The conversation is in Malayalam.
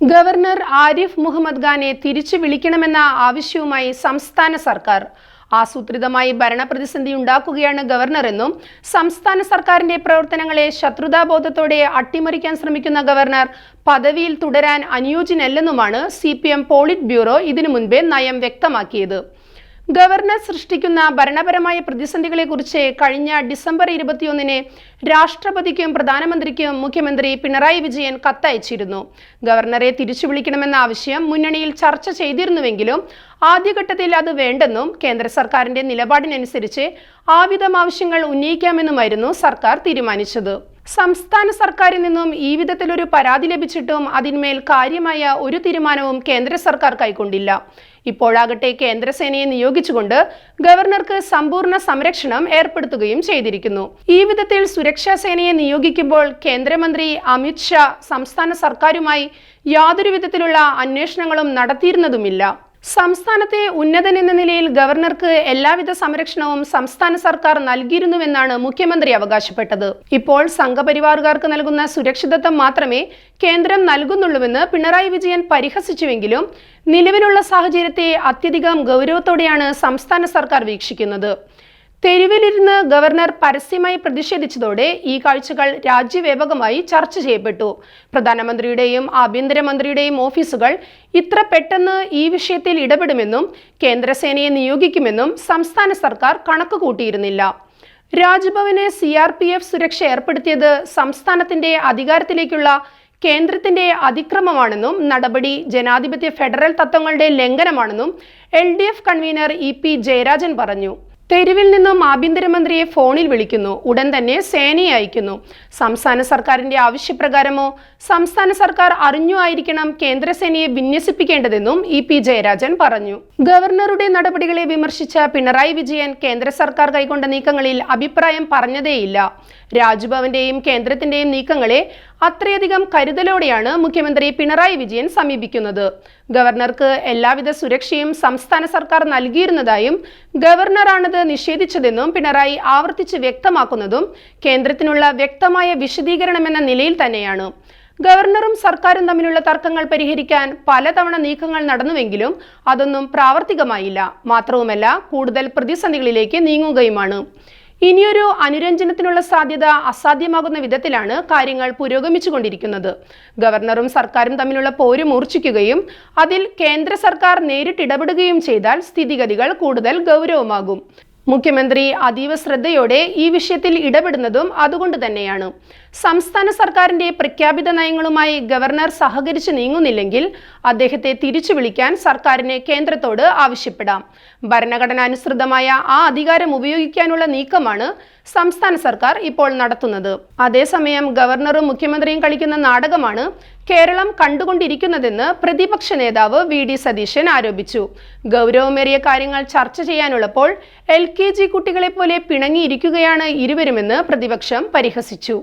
ഗവർണർ ആരിഫ് മുഹമ്മദ് ഖാനെ തിരിച്ചു വിളിക്കണമെന്ന ആവശ്യവുമായി സംസ്ഥാന സർക്കാർ ആസൂത്രിതമായി ഭരണപ്രതിസന്ധി ഉണ്ടാക്കുകയാണ് ഗവർണറെന്നും സംസ്ഥാന സർക്കാരിന്റെ പ്രവർത്തനങ്ങളെ ശത്രുതാബോധത്തോടെ അട്ടിമറിക്കാൻ ശ്രമിക്കുന്ന ഗവർണർ പദവിയിൽ തുടരാൻ അനുയോജ്യനല്ലെന്നുമാണ് C P M politburo ഇതിനു മുൻപേ നയം വ്യക്തമാക്കിയത്. ഗവർണർ സൃഷ്ടിക്കുന്ന ഭരണപരമായ പ്രതിസന്ധികളെക്കുറിച്ച് കഴിഞ്ഞ ഡിസംബർ ഇരുപത്തിയൊന്നിന് രാഷ്ട്രപതിക്കും പ്രധാനമന്ത്രിക്കും മുഖ്യമന്ത്രി പിണറായി വിജയൻ കത്തയച്ചിരുന്നു. ഗവർണറെ തിരിച്ചു വിളിക്കണമെന്ന ആവശ്യം മുന്നണിയിൽ ചർച്ച ചെയ്തിരുന്നുവെങ്കിലും ആദ്യഘട്ടത്തിൽ അത് വേണ്ടെന്നും കേന്ദ്ര സർക്കാരിന്റെ നിലപാടിനനുസരിച്ച് ആവിധം ആവശ്യങ്ങൾ ഉന്നയിക്കാമെന്നുമായിരുന്നു സർക്കാർ തീരുമാനിച്ചത്. സംസ്ഥാന സർക്കാരിൽ നിന്നും ഈ വിധത്തിലൊരു പരാതി ലഭിച്ചിട്ടും അതിന്മേൽ കാര്യമായ ഒരു തീരുമാനവും കേന്ദ്ര സർക്കാർ കൈക്കൊണ്ടില്ല. ഇപ്പോഴാകട്ടെ കേന്ദ്രസേനയെ നിയോഗിച്ചുകൊണ്ട് ഗവർണർക്ക് സമ്പൂർണ സംരക്ഷണം ഏർപ്പെടുത്തുകയും ചെയ്തിരിക്കുന്നു. ഈ വിധത്തിൽ സുരക്ഷാ സേനയെ നിയോഗിക്കുമ്പോൾ കേന്ദ്രമന്ത്രി അമിത്ഷാ സംസ്ഥാന സർക്കാരുമായി യാതൊരു വിധത്തിലുള്ള അന്വേഷണങ്ങളും നടത്തിയിരുന്നതുമില്ല. സംസ്ഥാനത്തെ ഉന്നതൻ എന്ന നിലയിൽ ഗവർണർക്ക് എല്ലാവിധ സംരക്ഷണവും സംസ്ഥാന സർക്കാർ നൽകിയിരുന്നുവെന്നാണ് മുഖ്യമന്ത്രി അവകാശപ്പെട്ടത്. ഇപ്പോൾ സംഘപരിവാറുകാർക്ക് നൽകുന്ന സുരക്ഷിതത്വം മാത്രമേ കേന്ദ്രം നൽകുന്നുള്ളൂവെന്ന് പിണറായി വിജയൻ പരിഹസിച്ചുവെങ്കിലും നിലവിലുള്ള സാഹചര്യത്തെ അത്യധികം ഗൗരവത്തോടെയാണ് സംസ്ഥാന സർക്കാർ വീക്ഷിക്കുന്നത്. തെരുവിലിരുന്ന് ഗവർണർ പരസ്യമായി പ്രതിഷേധിച്ചതോടെ ഈ കാഴ്ചകൾ രാജ്യവ്യാപകമായി ചർച്ച ചെയ്യപ്പെട്ടു. പ്രധാനമന്ത്രിയുടെയും ആഭ്യന്തരമന്ത്രിയുടെയും ഓഫീസുകൾ ഇത്ര പെട്ടെന്ന് ഈ വിഷയത്തിൽ ഇടപെടുമെന്നും കേന്ദ്രസേനയെ നിയോഗിക്കുമെന്നും സംസ്ഥാന സർക്കാർ കണക്ക് കൂട്ടിയിരുന്നില്ല രാജ്ഭവന് സി ആർ പി എഫ് സുരക്ഷ ഏർപ്പെടുത്തിയത് സംസ്ഥാനത്തിന്റെ അധികാരത്തിലേക്കുള്ള കേന്ദ്രത്തിന്റെ അതിക്രമമാണെന്നും നടപടി ജനാധിപത്യ ഫെഡറൽ തത്വങ്ങളുടെ ലംഘനമാണെന്നും L D F convener E P Jayarajan പറഞ്ഞു. തെരുവിൽ നിന്നും ആഭ്യന്തരമന്ത്രിയെ ഫോണിൽ വിളിക്കുന്നു. ഉടൻ തന്നെ സേനയെ അയക്കുന്നു. സംസ്ഥാന സർക്കാരിന്റെ ആവശ്യപ്രകാരമോ സംസ്ഥാന സർക്കാർ അറിഞ്ഞു ആയിരിക്കണം കേന്ദ്രസേനയെ വിന്യസിപ്പിക്കേണ്ടതെന്നും ഇ പി ജയരാജൻ പറഞ്ഞു. ഗവർണറുടെ നടപടികളെ വിമർശിച്ച പിണറായി വിജയൻ കേന്ദ്ര സർക്കാർ കൈക്കൊണ്ട നീക്കങ്ങളിൽ അഭിപ്രായം പറഞ്ഞതേയില്ല. രാജ്ഭവന്റെയും കേന്ദ്രത്തിന്റെയും നീക്കങ്ങളെ അത്രയധികം കരുതലോടെയാണ് മുഖ്യമന്ത്രി പിണറായി വിജയൻ സമീപിക്കുന്നത്. ഗവർണർക്ക് എല്ലാവിധ സുരക്ഷയും സംസ്ഥാന സർക്കാർ നൽകിയിരുന്നതായും ഗവർണറാണത് നിഷേധിച്ചതെന്നും പിണറായി ആവർത്തിച്ച് വ്യക്തമാക്കുന്നതും കേന്ദ്രത്തിനുള്ള വ്യക്തമായ വിശദീകരണമെന്ന നിലയിൽ തന്നെയാണ്. ഗവർണറും സർക്കാരും തമ്മിലുള്ള തർക്കങ്ങൾ പരിഹരിക്കാൻ പലതവണ നീക്കങ്ങൾ നടന്നുവെങ്കിലും അതൊന്നും പ്രാവർത്തികമായില്ല. മാത്രവുമല്ല കൂടുതൽ പ്രതിസന്ധികളിലേക്ക് നീങ്ങുകയുമാണ്. ഇനിയൊരു അനുരഞ്ജനത്തിനുള്ള സാധ്യത അസാധ്യമാകുന്ന വിധത്തിലാണ് കാര്യങ്ങൾ പുരോഗമിച്ചുകൊണ്ടിരിക്കുന്നത്. ഗവർണറും സർക്കാരും തമ്മിലുള്ള പോര് മൂർച്ഛിക്കുകയും അതിൽ കേന്ദ്ര സർക്കാർ നേരിട്ടിടപെടുകയും ചെയ്താൽ സ്ഥിതിഗതികൾ കൂടുതൽ ഗൗരവമാകും. മുഖ്യമന്ത്രി അതീവ ശ്രദ്ധയോടെ ഈ വിഷയത്തിൽ ഇടപെടുന്നതും അതുകൊണ്ട് തന്നെയാണ്. സംസ്ഥാന സർക്കാരിന്റെ പ്രഖ്യാപിത നയങ്ങളുമായി ഗവർണർ സഹകരിച്ച് നീങ്ങുന്നില്ലെങ്കിൽ അദ്ദേഹത്തെ തിരിച്ചു വിളിക്കാൻ സർക്കാരിന് കേന്ദ്രത്തോട് ആവശ്യപ്പെടാം. ഭരണഘടനാനുസൃതമായ ആ അധികാരം ഉപയോഗിക്കാനുള്ള നീക്കമാണ് സംസ്ഥാന സർക്കാർ ഇപ്പോൾ നടത്തുന്നത്. അതേസമയം ഗവർണറും മുഖ്യമന്ത്രിയും കളിക്കുന്ന നാടകമാണ് കേരളം കണ്ടുകൊണ്ടിരിക്കുന്നതെന്ന് പ്രതിപക്ഷ നേതാവ് വി ഡി സതീശൻ ആരോപിച്ചു. ഗൗരവമേറിയ കാര്യങ്ങൾ ചർച്ച ചെയ്യാനുള്ളപ്പോൾ എൽ കെ ജി കുട്ടികളെ പോലെ പിണങ്ങിയിരിക്കുകയാണ് ഇരുവരുമെന്ന് പ്രതിപക്ഷം പരിഹസിച്ചു.